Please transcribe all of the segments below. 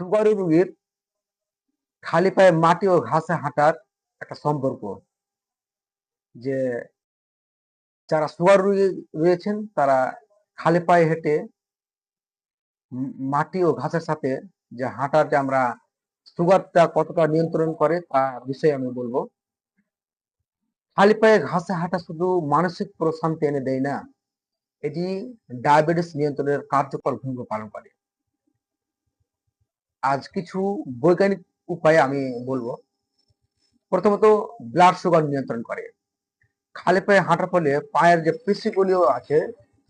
সুগারু রোগীর খালি পায়ে মাটি ও ঘাসে হাঁটার একটা সম্পর্ক, যে যারা সুগার রোগী রয়েছেন তারা খালি পায়ে হেঁটে মাটি ও ঘাসের সাথে যে হাঁটার যে আমরা সুগারটা কতটা নিয়ন্ত্রণ করে তা বিষয়ে আমি বলব। খালি পায়ে ঘাসে হাঁটা শুধু মানসিক প্রশান্তি এনে দেয় না, এটি ডায়াবেটিস নিয়ন্ত্রণের কার্যকর ভূমিকা পালন করে। আজ কিছু বৈজ্ঞানিক উপায়ে আমি বলব। প্রথমত ব্লাড সুগার নিয়ন্ত্রণ করে। খালি পায়ে হাঁটার ফলে পায়ের যে পেশিগুলিও আছে,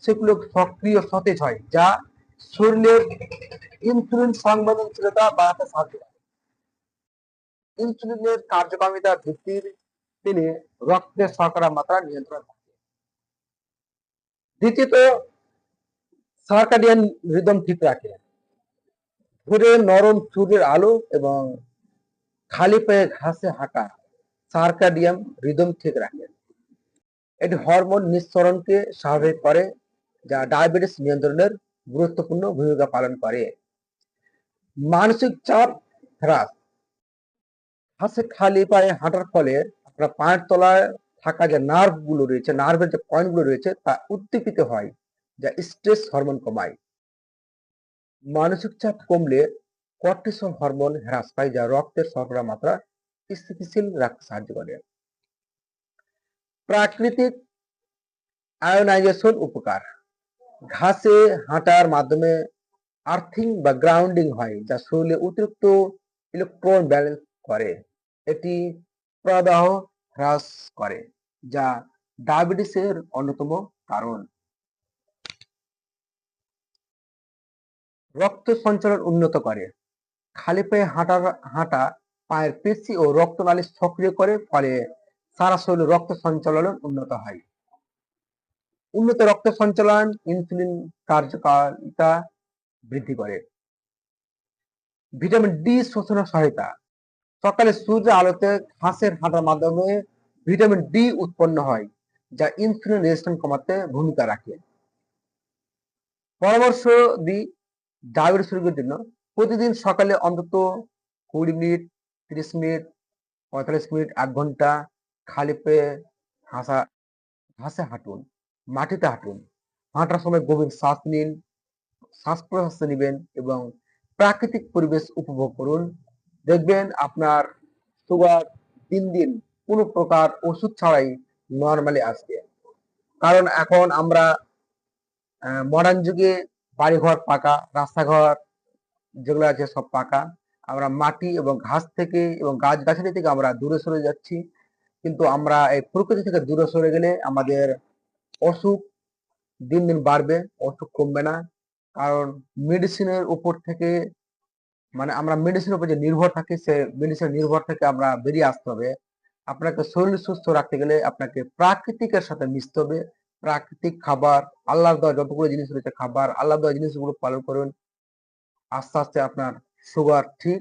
সেগুলো সক্রিয় সতেজ হয়, যা শরীরের ইনসুলিন সংবেদনশীলতা বাড়াতে সাহায্য করে। ইনসুলিনের কার্যকারিতা বৃদ্ধির তিনি রক্তের শর্করা মাত্রা নিয়ন্ত্রণ থাকে। দ্বিতীয়ত সার্কাডিয়ান রিদম ঠিক রাখে। ভোরে নরম সূর্যের আলো এবং খালি পায়ে ঘাসে হাঁটা সার্কাডিয়াম রিদম ঠিক রাখে এটি হরমোন নিঃসরণকে স্বাভাবিক করে, যা ডায়াবেটিস নিয়ন্ত্রণের গুরুত্বপূর্ণ ভূমিকা পালন করে। মানসিক চাপ হ্রাস। হাসে খালি পায়ে হাঁটার ফলে আপনার পায়ের তলায় থাকা যে নার্ভগুলো রয়েছে নার্ভের যে পয়েন্টগুলো রয়েছে, তা উদ্দীপিত হয়, যা স্ট্রেস হরমোন কমায়। মানসিক চাপ কমলে কর্টিসল হরমোন হ্রাস পায়, যা রক্তের শর্করা মাত্রা স্থিতিশীল রাখতে সাহায্য করে। প্রাকৃতিক আয়োনাইজেশন উপকার। ঘাসে হাঁটার মাধ্যমে আর্থিং বা গ্রাউন্ডিং হয়, যা শরীরে অতিরিক্ত ইলেকট্রন ব্যালেন্স করে। এটি প্রদাহ হ্রাস করে, যা ডায়াবেটিসের অন্যতম কারণ। রক্ত সঞ্চালন উন্নত করে। খালি পায়ে হাঁটার, হাঁটা পায়ের পেশি ও রক্ত রক্তনালী সক্রিয় করে, ফলে সারা শরীরে রক্ত সঞ্চালন উন্নত হয়। উন্নত রক্ত সঞ্চালন ইনসুলিন কার্যকারিতা বৃদ্ধি করে। ভিটামিন ডি শোষণের সহায়তা। সকালে সূর্যের আলোতে ঘাসের হাঁটার মাধ্যমে ভিটামিন ডি উৎপন্ন হয়, যা ইনসুলিন রেজিস্ট্যান্স কমাতে ভূমিকা রাখে। পরামর্শ দিই ডায়াবেটিস রোগীর জন্য প্রতিদিন সকালে অন্তত কুড়ি মিনিট, তিরিশ মিনিট, পঁয়তাল্লিশ মিনিট এক ঘণ্টা খালি পেয়ে হাসা ঘাসে হাঁটুন, মাটিতে হাঁটুন। হাঁটার সময় গভীর শ্বাস নিন, শ্বাস প্রশ্বাস নেবেন এবং প্রাকৃতিক পরিবেশ উপভোগ করুন। দেখবেন আপনার সুগার দিন দিন কোনো প্রকার ওষুধ ছাড়াই নর্মালি আসবে কারণ এখন আমরা মডার্ন যুগে বাড়িঘর পাকা, রাস্তাঘর যেগুলো আছে সব পাকা। আমরা মাটি এবং ঘাস থেকে এবং গাছ গাছালি থেকে আমরা দূরে সরে যাচ্ছি। কিন্তু আমরা এই প্রকৃতি থেকে দূরে সরে গেলে আমাদের অসুখ দিন দিন বাড়বে, অসুখ কমবে না। কারণ মেডিসিনের উপর থেকে মানে আমরা মেডিসিনের উপর যে নির্ভর থাকি, সে মেডিসিন নির্ভর থেকে আমরা বেরিয়ে আসতে হবে। আপনাকে শরীর সুস্থ রাখতে গেলে আপনাকে প্রাকৃতিকের সাথে মিশতে হবে। প্রাকৃতিক খাবার আল্লাহ দেওয়া যতগুলো জিনিস রয়েছে খাবার আল্লাহ দেওয়া জিনিসগুলো পালন করুন। আস্তে আস্তে আপনার সুগার ঠিক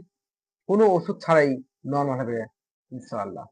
কোনো ওষুধ ছাড়াই নর্মাল হবে, ইনশাআল্লাহ।